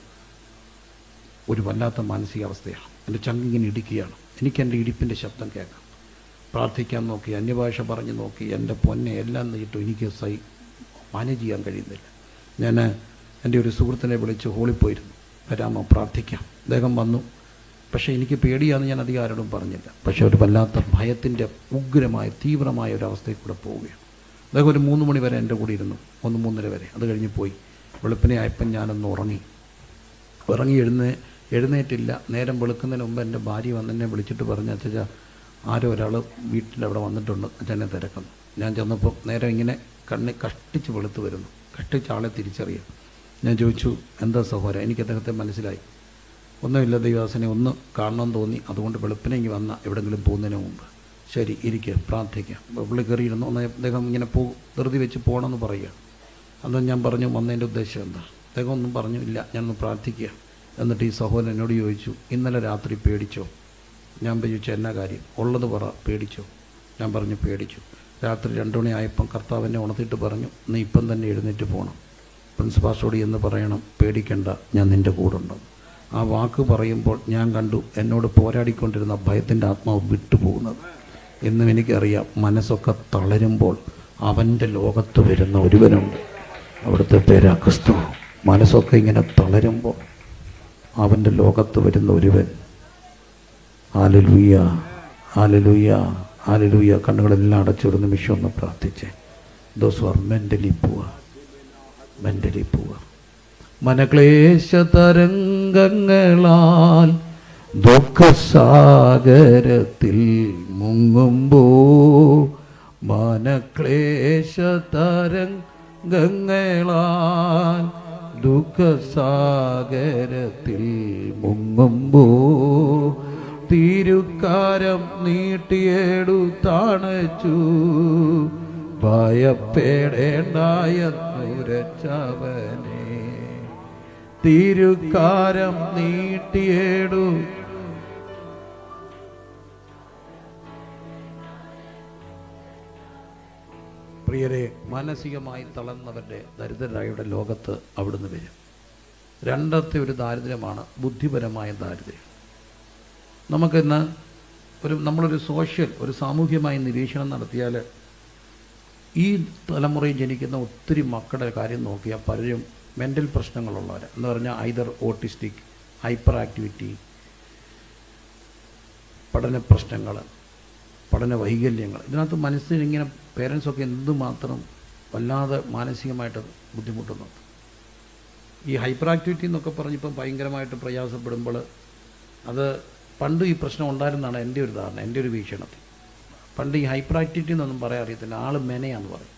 ഒരു വല്ലാത്ത മാനസികാവസ്ഥയാണ്. എന്റെ ചങ്കിങ്ങനെ ഇടിക്കുകയാണ്. എനിക്ക് എന്റെ ഇടിപ്പിന്റെ ശബ്ദം കേൾക്കാം. പ്രാർത്ഥിക്കാൻ നോക്കി അന്യഭാഷ പറഞ്ഞു നോക്കി എന്റെ പൊന്നെ എല്ലാം നീട്ടും. എനിക്ക് സൈ മാനേജ് ചെയ്യാൻ കഴിയുന്നില്ല. ഞാൻ എന്റെ ഒരു സുഹൃത്തിനെ വിളിച്ച് ഹോളിൽ പോയിരുന്നു. വരാമോ? പ്രാർത്ഥിക്കാം. അദ്ദേഹം വന്നു. പക്ഷേ എനിക്ക് പേടിയാന്ന് ഞാൻ അധികാരോടും പറഞ്ഞില്ല. പക്ഷേ ഒരു വല്ലാത്ത ഭയത്തിന്റെ ഉഗ്രമായ തീവ്രമായ ഒരു അവസ്ഥയിൽ കൂടെ പോവുകയാണ്. അദ്ദേഹം ഒരു മൂന്ന് മണി വരെ എന്റെ കൂടെ ഇരുന്നു. ഒന്ന് മൂന്നര വരെ. അത് കഴിഞ്ഞ് പോയി. വെളുപ്പിനെ ആയപ്പം ഞാനൊന്ന് ഉറങ്ങി. ഉറങ്ങി എഴുന്നേ എഴുന്നേറ്റില്ല. നേരം വെളുക്കുന്നതിന് മുമ്പ് എന്റെ ഭാര്യ വന്ന് എന്നെ വിളിച്ചിട്ട് പറഞ്ഞു അച്ഛാ ആരോ ഒരാൾ വീട്ടിൽ അവിടെ വന്നിട്ടുണ്ട്. അച്ഛനെ തിരക്കുന്നു. ഞാൻ ചെന്നപ്പോൾ നേരം ഇങ്ങനെ കണ്ണി കഷ്ടിച്ച് വെളുത്ത് വരുന്നു. കഷ്ടിച്ച് ആളെ തിരിച്ചറിയാം ഞാൻ ചോദിച്ചു എന്താ സഹോദര എനിക്ക് അദ്ദേഹത്തെ മനസ്സിലായി. ഒന്നുമില്ല ദൈവാസനെ ഒന്ന് കാണണമെന്ന് തോന്നി. അതുകൊണ്ട് വെളുപ്പിനെ ഇങ്ങ് വന്ന എവിടെങ്കിലും പോകുന്നതിന് മുമ്പ്. ശരി ഇരിക്കുക പ്രാർത്ഥിക്കാം. പുള്ളി കയറിയിരുന്നു. ഒന്ന് അദ്ദേഹം ഇങ്ങനെ പോ ധൃതി വെച്ച് പോകണമെന്ന് പറയുക അന്നും ഞാൻ പറഞ്ഞു വന്നതിന്റെ ഉദ്ദേശം എന്താ? അദ്ദേഹം ഒന്നും പറഞ്ഞു ഇല്ല ഞാനൊന്ന് പ്രാർത്ഥിക്കുക. എന്നിട്ട് ഈ സഹോദരൻ എന്നോട് ചോദിച്ചു ഇന്നലെ രാത്രി പേടിച്ചോ? ഞാൻ ചോദിച്ചു എന്നാ കാര്യം? ഉള്ളത് പറ പേടിച്ചോ? ഞാൻ പറഞ്ഞു പേടിച്ചു. രാത്രി രണ്ടു മണി ആയപ്പം കർത്താവ് എന്നെ ഉണർത്തിയിട്ട് പറഞ്ഞു നീ ഇപ്പം തന്നെ എഴുന്നേറ്റ് പോകണം പ്രിൻസിപ്പാസോട് എന്ന് പറയണം പേടിക്കണ്ട ഞാൻ നിന്റെ കൂടുണ്ട് ആ വാക്ക് പറയുമ്പോൾ ഞാൻ കണ്ടു എന്നോട് പോരാടിക്കൊണ്ടിരുന്ന ഭയത്തിന്റെ ആത്മാവ് വിട്ടുപോകുന്നത്. എന്നും എനിക്കറിയാം മനസ്സൊക്കെ തളരുമ്പോൾ അവന്റെ ലോകത്ത് വരുന്ന ഒരുവനുണ്ട്. അവിടുത്തെ പേരാ ക്രിസ്തു മനസ്സൊക്കെ ഇങ്ങനെ തളരുമ്പോൾ അവന്റെ ലോകത്ത് വരുന്ന ഒരുവൻ. ആലലുയ്യ ആലലുയ്യ ആലലുയ്യ കണ്ണുകളെല്ലാം അടച്ചൊരു നിമിഷം ഒന്ന് പ്രാർത്ഥിച്ചേ. ദോസ് ആർ മെന്റലി പോവുക മെന്റലി പോവുക മനക്ലേശ തരംഗങ്ങളാൽ ദുഃഖസാഗരത്തിൽ മുങ്ങുമ്പോ മനക്ലേശ തരംഗങ്ങളാൽ ദുഃഖസാഗരത്തിൽ മുങ്ങുമ്പോ തിരുക്കാരം നീട്ടിയെടുത്താണച്ചു ഭയപ്പെടേണ്ടായെന്നുരച്ചവനെ തിരുക്കാരം നീട്ടിയേടു. പ്രിയരെ മാനസികമായി തളർന്നവരുടെ ദരിദ്രരായുടെ ലോകത്ത് അവിടുന്ന് വരും. രണ്ടത്തെ ഒരു ദാരിദ്ര്യമാണ് ബുദ്ധിപരമായ ദാരിദ്ര്യം. നമുക്കിന്ന് ഒരു നമ്മളൊരു സോഷ്യൽ ഒരു സാമൂഹ്യമായ നിരീക്ഷണം നടത്തിയാൽ ഈ തലമുറയിൽ ജനിക്കുന്ന ഒത്തിരി മക്കളുടെ കാര്യം നോക്കിയാൽ പലരും മെന്റൽ പ്രശ്നങ്ങളുള്ളവർ എന്ന് പറഞ്ഞാൽ ഐദർ ഓട്ടിസ്റ്റിക് ഹൈപ്പർ ആക്ടിവിറ്റി പഠന പ്രശ്നങ്ങൾ പഠന വൈകല്യങ്ങൾ ഇതിനകത്ത് മനസ്സിനിങ്ങനെ പേരൻസൊക്കെ എന്തുമാത്രം വല്ലാതെ മാനസികമായിട്ട് ബുദ്ധിമുട്ടുന്നു. ഈ ഹൈപ്പർ ആക്ടിവിറ്റി എന്നൊക്കെ പറഞ്ഞിപ്പം ഭയങ്കരമായിട്ട് പ്രയാസപ്പെടുമ്പോൾ അത് പണ്ട് ഈ പ്രശ്നം ഉണ്ടായിരുന്നാണ് എന്റെ ഒരു ധാരണ എന്റെ ഒരു വീക്ഷണത്തിൽ. പണ്ട് ഈ ഹൈപ്പർ ആക്ടിവിറ്റി എന്നൊന്നും പറയാൻ അറിയത്തില്ല. ആൾ മെനയാന്ന് പറയും.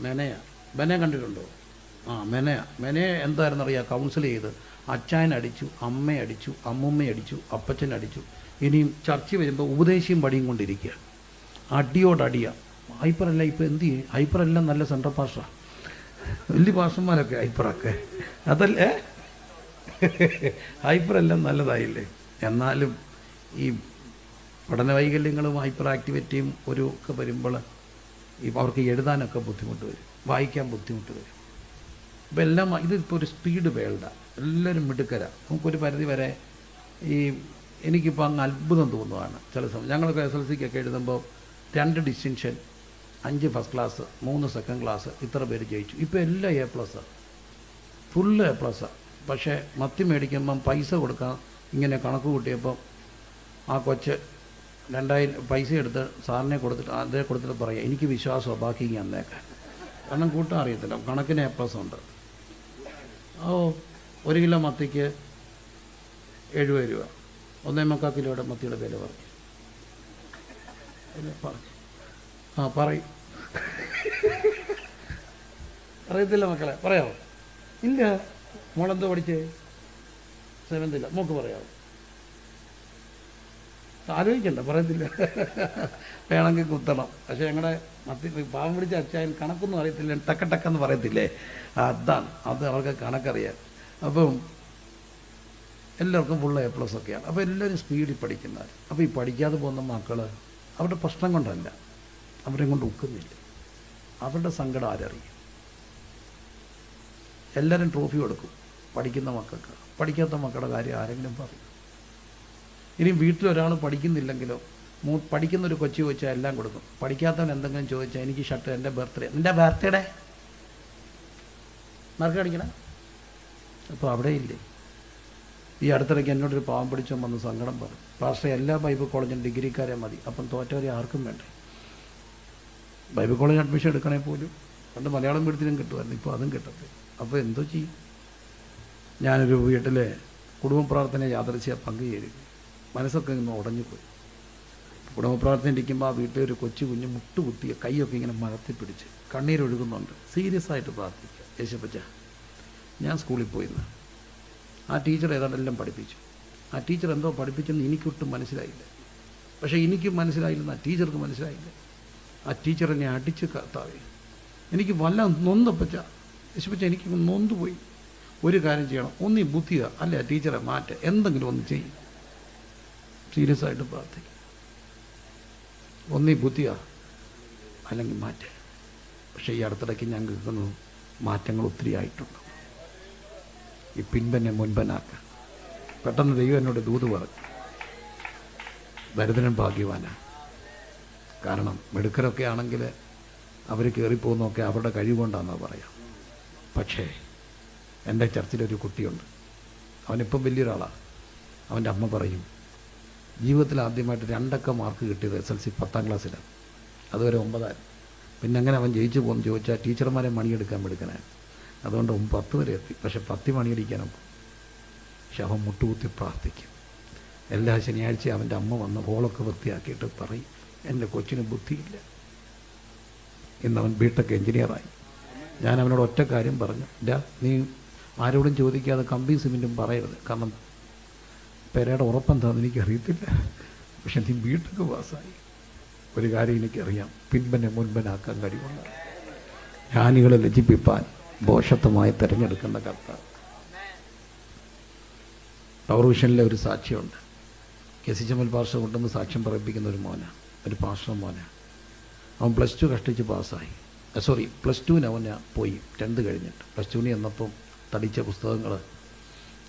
മെനയാണ് മെന കണ്ടിട്ടുണ്ടോ? ആ മെനയ മെനയെ എന്തായിരുന്നറിയാം? കൗൺസിൽ ചെയ്ത്. അച്ചായൻ അടിച്ചു അമ്മയെ അടിച്ചു അമ്മുമ്മയെ അടിച്ചു അപ്പച്ചൻ അടിച്ചു ഇനിയും ചർച്ച വരുമ്പോൾ ഉപദേശിയും പടിയും കൊണ്ടിരിക്കുക. അടിയോടടിയ. ഹൈപ്പറല്ല ഇപ്പോൾ എന്ത് ചെയ്യും? ഹൈപ്പറെല്ലാം നല്ല സെൻട്രൽ പാസ്റ്റാണ് വലിയ പാസ്റ്റർമാരൊക്കെ ഹൈപ്പറൊക്കെ. അതല്ലേ ഹൈപ്പറെല്ലാം നല്ലതായില്ലേ? എന്നാലും ഈ പഠന വൈകല്യങ്ങളും ഹൈപ്പർ ആക്ടിവിറ്റിയും ഒരു ഒക്കെ വരുമ്പോൾ അവർക്ക് എഴുതാനൊക്കെ ബുദ്ധിമുട്ട് വരും. വായിക്കാൻ ബുദ്ധിമുട്ട് വരും. ഇപ്പം എല്ലാം ഇതിപ്പോൾ ഒരു സ്പീഡ് വേൾഡാണ് എല്ലാവരും മിടുക്കരാണ് നമുക്കൊരു പരിധി വരെ ഈ എനിക്കിപ്പോൾ അങ്ങ് അത്ഭുതം തോന്നുവാണ് ചില സമയം. ഞങ്ങളൊക്കെ എസ് എൽ സിക്കൊക്കെ എഴുതുമ്പോൾ രണ്ട് ഡിസ്റ്റിങ്ഷൻ അഞ്ച് ഫസ്റ്റ് ക്ലാസ് മൂന്ന് സെക്കൻഡ് ക്ലാസ് ഇത്ര പേര് ജയിച്ചു. ഇപ്പോൾ എല്ലാം A plus full A plus പക്ഷേ മത്തി മേടിക്കുമ്പം പൈസ കൊടുക്കാൻ ഇങ്ങനെ കണക്ക് കൂട്ടിയപ്പം ആ കൊച്ച് രണ്ടായിരം പൈസ എടുത്ത് സാറിനെ കൊടുത്തിട്ട് അതേ കൊടുത്തിട്ട് പറയാം എനിക്ക് വിശ്വാസമാണ് ബാക്കി ഇങ്ങനെ അന്നേക്കാൻ കാരണം കൂട്ടാൻ അറിയത്തില്ല. കണക്കിന് എ പ്ലസ് ഉണ്ട്. ഒരു കിലോ മത്തിക്ക് എഴുപത് രൂപ. ഒന്നേ മുക്കാൽ കിലോയുടെ മത്തിയുടെ വില പറഞ്ഞു. പറഞ്ഞു. ആ പറയും. അറിയത്തില്ല മക്കളെ പറയാമോ? ഇല്ല. മോളെന്തോ പഠിച്ചേ? സെവന്തില്ല മോക്ക് പറയാമോ? ആലോചിക്കണ്ട പറയത്തില്ല. വേണമെങ്കിൽ കുത്തണം. പക്ഷേ ഞങ്ങളുടെ മത്തി പാവം പിടിച്ച അച്ചായൻ കണക്കൊന്നും അറിയത്തില്ല ടക്ക ടക്കെന്ന് പറയത്തില്ലേ? അതാണ്. അത് അവർക്ക് കണക്കറിയാം അപ്പം എല്ലാവർക്കും ഫുൾ എ പ്ലസ് ഒക്കെയാണ്. അപ്പോൾ എല്ലാവരും സ്പീഡിൽ പഠിക്കുന്നവർ. അപ്പോൾ ഈ പഠിക്കാതെ പോകുന്ന മക്കൾ അവരുടെ പ്രശ്നം കൊണ്ടല്ല. അവരെ കൊണ്ട് ഉക്കുന്നില്ല അവരുടെ സങ്കടം ആരറിയും? എല്ലാവരും ട്രോഫി കൊടുക്കും. പഠിക്കുന്ന മക്കൾക്ക്. പഠിക്കാത്ത മക്കളുടെ കാര്യം ആരെങ്കിലും പറയും. ഇനി വീട്ടിലൊരാൾ പഠിക്കുന്നില്ലെങ്കിലോ മൂ പഠിക്കുന്ന ഒരു കൊച്ചു ചോദിച്ചാൽ എല്ലാം കൊടുക്കും. പഠിക്കാത്തവൻ എന്തെങ്കിലും ചോദിച്ചാൽ എനിക്ക് ഷർട്ട് എന്റെ ബർത്ത്ഡേ നിന്റെ ബർത്ത്ഡേ മാർക്ക് അടിക്കണം അപ്പോൾ അവിടെ ഇല്ലേ? ഈ അടുത്തിടയ്ക്ക് എന്നോടൊരു പാവം പിടിച്ചോ വന്ന് സങ്കടം പറഞ്ഞു. പാസ്റ്റർ എല്ലാ ബൈബിൾ കോളേജും ഡിഗ്രിക്കാരെ മതി. അപ്പം തോറ്റവരെ ആർക്കും വേണ്ടേ? ബൈബിൾ കോളേജ് അഡ്മിഷൻ എടുക്കണേ പോലും. പണ്ട് മലയാളം മീഡിയത്തിനും കിട്ടുമായിരുന്നു. ഇപ്പോൾ അതും കിട്ടത്തില്ല. അപ്പോൾ എന്തോ ചെയ്യും? ഞാനൊരു വീട്ടിലെ കുടുംബ പ്രാർത്ഥന യാദർച്ഛ പങ്കുചേരും മനസ്സൊക്കെ ഇങ്ങനെ ഉടഞ്ഞുപോയി. കുടുംബ പ്രാർത്ഥന ഇരിക്കുമ്പോൾ ആ വീട്ടിൽ ഒരു കൊച്ചു കുഞ്ഞ് മുട്ടുകുത്തിയ കൈയൊക്കെ ഇങ്ങനെ മഴത്തി പിടിച്ച് കണ്ണീരൊഴുകുന്നുണ്ട്. സീരിയസ് ആയിട്ട് പ്രാർത്ഥിക്കുക. യേശപ്പച്ച ഞാൻ സ്കൂളിൽ പോയിരുന്ന ആ ടീച്ചർ ഏതാണ്ടെല്ലാം പഠിപ്പിച്ചു. ആ ടീച്ചർ എന്തോ പഠിപ്പിച്ചെന്ന് എനിക്കൊട്ടും മനസ്സിലായില്ല. പക്ഷേ എനിക്ക് മനസ്സിലായില്ലെന്ന് ആ ടീച്ചർക്ക് മനസ്സിലായില്ല. ആ ടീച്ചർ എന്നെ അടിച്ച് കത്താവേ. എനിക്ക് വല്ല നൊന്നപ്പച്ച യേശുപ്പച്ച എനിക്ക് നൊന്തുപോയി. ഒരു കാര്യം ചെയ്യണം. ഒന്നീ ബുദ്ധിയ അല്ല ടീച്ചറെ മാറ്റ. എന്തെങ്കിലും ഒന്ന് ചെയ്യും. സീരിയസ് ആയിട്ട് പ്രാർത്ഥിക്കും. ഒന്നീ ബുദ്ധിയ അല്ലെങ്കിൽ മാറ്റ. പക്ഷേ ഈ അടുത്തിടയ്ക്ക് ഞാൻ കേൾക്കുന്നു മാറ്റങ്ങൾ ഒത്തിരി ആയിട്ടുണ്ട്. ഈ പിൻപനെ മുൻപനാക്ക പെട്ടെന്ന് ദൈവം എന്നോട് ദൂത് പറഞ്ഞു. ദരിദ്രൻ ഭാഗ്യവാനാണ് കാരണം മെടുക്കരൊക്കെ ആണെങ്കിൽ അവർ കയറിപ്പോകുന്നൊക്കെ അവരുടെ കഴിവുകൊണ്ടാണെന്ന് പറയാം. പക്ഷേ എന്റെ ചർച്ചിലൊരു കുട്ടിയുണ്ട്. അവനിപ്പം വലിയൊരാളാണ് അവന്റെ അമ്മ പറയും ജീവിതത്തിൽ ആദ്യമായിട്ട് രണ്ടക്ക മാർക്ക് കിട്ടിയത് എസ് എൽ സി പത്താം ക്ലാസ്സിലാണ് അതുവരെ ഒമ്പതായിരുന്നു പിന്നെ അങ്ങനെ അവൻ ജയിച്ചു പോകുമെന്ന് ചോദിച്ചാൽ ടീച്ചർമാരെ മണിയെടുക്കാൻ എടുക്കാനാണ് അതുകൊണ്ട് പത്ത് വരെ എത്തി. പക്ഷെ പത്തി മണിയടിക്കാനും പക്ഷെ അവൻ മുട്ടുകുത്തി പ്രാർത്ഥിക്കും. എല്ലാ ശനിയാഴ്ചയും അവന്റെ അമ്മ വന്ന് ഹോളൊക്കെ വൃത്തിയാക്കിയിട്ട് പറയും എന്റെ കൊച്ചിന് ബുദ്ധിയില്ല. ഇന്ന് അവൻ ബിടെക് എഞ്ചിനീയറായി ഞാൻ അവനോട് ഒറ്റ കാര്യം പറഞ്ഞു ഡാ നീ ആരോടും ചോദിക്കാതെ കമ്പി സിമെന്റും പറയരുത്. കാരണം പെരയുടെ ഉറപ്പെന്താണെന്ന് എനിക്കറിയത്തില്ല. പക്ഷെ നീ വീട്ടിലേക്ക് പാസ്സായി ഒരു കാര്യം എനിക്കറിയാം. പിൻപനെ മുൻപനാക്കാൻ കഴിവുണ്ട്. ജ്ഞാനികളെ ലജിപ്പിപ്പാൻ ബോഷത്വമായി തിരഞ്ഞെടുക്കുന്ന കർത്താവ്. പവർ വിഷനിലെ ഒരു സാക്ഷ്യമുണ്ട് കെ സി ചമ്മൽ പാർഷ കൊണ്ടുവന്ന് സാക്ഷ്യം പറയിപ്പിക്കുന്ന ഒരു മോനാണ് ഒരു പാർഷ മോനാണ് അവൻ പ്ലസ് ടു കഷ്ടിച്ച് പാസ്സായി. സോറി പ്ലസ് ടുവിന് അവന് പോയി. ടെൻത്ത് കഴിഞ്ഞിട്ട്. പ്ലസ് ടുവിന് ചെന്നപ്പം തടിച്ച പുസ്തകങ്ങൾ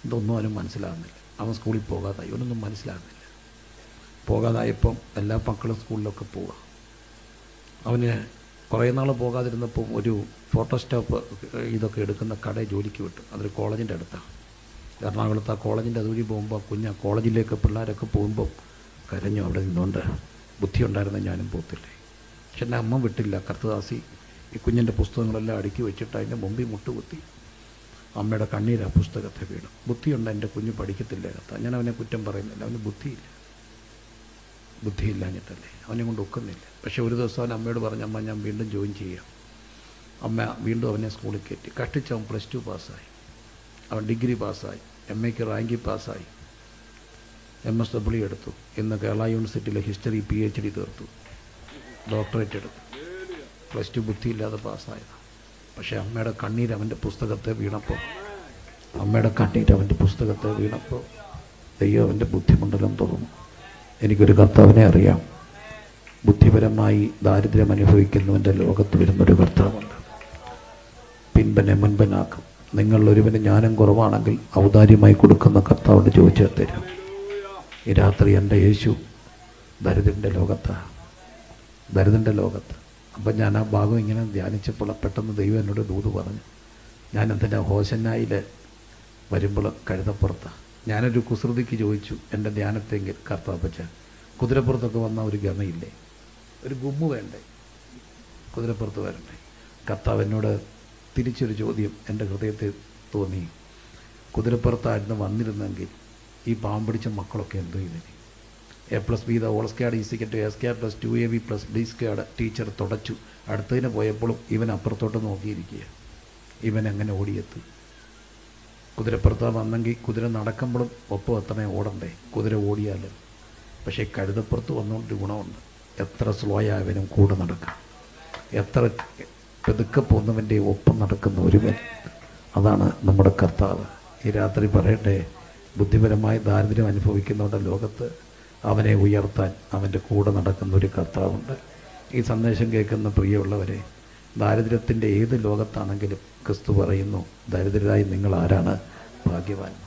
ഇതൊന്നും അവനും മനസ്സിലാകുന്നില്ല. അവൻ സ്കൂളിൽ പോകാതായി. ഇവനൊന്നും മനസ്സിലാകുന്നില്ല. പോകാതായപ്പം എല്ലാ മക്കളും സ്കൂളിലൊക്കെ പോവുക അവന് കുറേ നാൾ പോകാതിരുന്നപ്പം ഒരു ഫോട്ടോ സ്റ്റോപ്പ് ഇതൊക്കെ എടുക്കുന്ന കട ജോലിക്ക് വിട്ടു. അതൊരു കോളേജിന്റെ അടുത്താണ്. എറണാകുളത്ത് ആ കോളേജിന്റെ അതുവഴി പോകുമ്പോൾ കുഞ്ഞ് ആ കോളേജിലേക്ക് പിള്ളേരൊക്കെ പോകുമ്പോൾ കരഞ്ഞു. അവിടെ നിന്നുകൊണ്ട് ബുദ്ധി ഉണ്ടായിരുന്ന ഞാനും പോത്തില്ലേ. പക്ഷെ എന്റെ അമ്മ വിട്ടില്ല. കർത്തദാസി ഈ കുഞ്ഞിന്റെ പുസ്തകങ്ങളെല്ലാം അടുക്കി വെച്ചിട്ട് അതിന്റെ മുമ്പിൽ മുട്ടുകുത്തി. അമ്മയുടെ കണ്ണീരാ പുസ്തകത്തെ വീണു. ബുദ്ധിയുണ്ട് എന്റെ കുഞ്ഞ് പഠിക്കത്തില്ല കത്ത ഞാൻ അവനെ കുറ്റം പറയുന്നില്ല. അവന് ബുദ്ധിയില്ല. ബുദ്ധിയില്ലാഞ്ഞിട്ടല്ലേ. അവനെ കൊണ്ട് ഒക്കുന്നില്ല. പക്ഷെ ഒരു ദിവസം അവൻ അമ്മയോട് പറഞ്ഞു അമ്മ ഞാൻ വീണ്ടും ജോയിൻ ചെയ്യാം. അമ്മ വീണ്ടും അവനെ സ്കൂളിൽ കയറ്റി. കഷ്ടിച്ച് അവൻ പ്ലസ് ടു പാസ്സായി. അവൻ ഡിഗ്രി പാസ്സായി. എം എക്ക് റാങ്കിൽ പാസ്സായി. എം എസ് ഡബ്ല്യു എടുത്തു. ഇന്ന് കേരള യൂണിവേഴ്സിറ്റിയിലെ ഹിസ്റ്ററി പി എച്ച് ഡി തീർത്തു. ഡോക്ടറേറ്റ് എടുത്തു. പ്ലസ് ടു ബുദ്ധിയില്ലാതെ പാസ്സായതാണ് പക്ഷേ അമ്മയുടെ കണ്ണീര് അവന്റെ പുസ്തകത്തെ വീണപ്പോൾ അമ്മയുടെ കണ്ണീര് അവന്റെ പുസ്തകത്തെ വീണപ്പോൾ ദൈവം അവന്റെ ബുദ്ധിമണ്ഡലം തുറന്നു. എനിക്കൊരു കർത്താവിനെ അറിയാം. ബുദ്ധിപരമായി ദാരിദ്ര്യം അനുഭവിക്കുന്നവന്റെ ലോകത്ത് വരുന്നൊരു കർത്താവുണ്ട്. പിൻപനെ മുൻപനാക്കും. ഒരുവന് ജ്ഞാനം കുറവാണെങ്കിൽ ഔദാര്യമായി കൊടുക്കുന്ന കർത്താവോട് ചോദിച്ചാൽ തരും. ഈ രാത്രി എന്റെ യേശു ദരിദ്രന്റെ ലോകത്താണ് ദരിദ്രന്റെ ലോകത്ത്. അപ്പം ഞാൻ ആ ഭാഗം ഇങ്ങനെ ധ്യാനിച്ചപ്പോൾ പെട്ടെന്ന് ദൈവം എന്നോട് ദൂത് പറഞ്ഞു. ഞാൻ എന്തിനാ ഹോശനായിൽ വരുമ്പോൾ കഴുതപ്പുറത്ത്? ഞാനൊരു കുസൃതിക്ക് ചോദിച്ചു എന്റെ ധ്യാനത്തെങ്കിൽ കർത്താപ്പച്ച കുതിരപ്പുറത്തൊക്കെ വന്ന ഒരു ഗമയില്ലേ? ഒരു ഗുമ്മ് വേണ്ടേ? കുതിരപ്പുറത്ത് വരണ്ടേ കർത്താവ് എന്നോട് തിരിച്ചൊരു ചോദ്യം എന്റെ ഹൃദയത്തിൽ തോന്നി. കുതിരപ്പുറത്തായിരുന്നു വന്നിരുന്നെങ്കിൽ ഈ പാമ്പിടിച്ച മക്കളൊക്കെ എന്തോ ഇതിന് A plus B the whole squared is equal to A squared plus two A B plus D squared teacher തുടച്ചു. അടുത്തതിന് പോയപ്പോഴും ഇവൻ അപ്പുറത്തോട്ട് നോക്കിയിരിക്കുക ഇവൻ എങ്ങനെ ഓടിയെത്തും. കുതിരപ്പുറത്ത് വന്നെങ്കിൽ കുതിര നടക്കുമ്പോഴും ഒപ്പം എത്തണേ ഓടണ്ടേ? കുതിര ഓടിയാൽ പക്ഷേ കഴുതപ്പുറത്ത് വന്നുകൊണ്ട് ഗുണമുണ്ട്. എത്ര സ്ലോ ആയവനും കൂടെ നടക്കാം എത്ര പെതുക്കെ പോകുന്നവന്റെ ഒപ്പം നടക്കുന്ന ഒരുവൻ. അതാണ് നമ്മുടെ കർത്താവ്. ഈ രാത്രി പറയട്ടെ ബുദ്ധിപരമായ ദാരിദ്ര്യം അനുഭവിക്കുന്നവരുടെ ലോകത്ത് അവനെ ഉയർത്താൻ അവന്റെ കൂടെ നടക്കുന്ന ഒരു കർത്താവുണ്ട്. ഈ സന്ദേശം കേൾക്കുന്ന പ്രിയമുള്ളവരെ ദാരിദ്ര്യത്തിന്റെ ഏത് ലോകത്താണെങ്കിലും ക്രിസ്തു പറയുന്നു ദരിദ്രരായി നിങ്ങൾ ആരാണ്? ഭാഗ്യവാന്മാർ.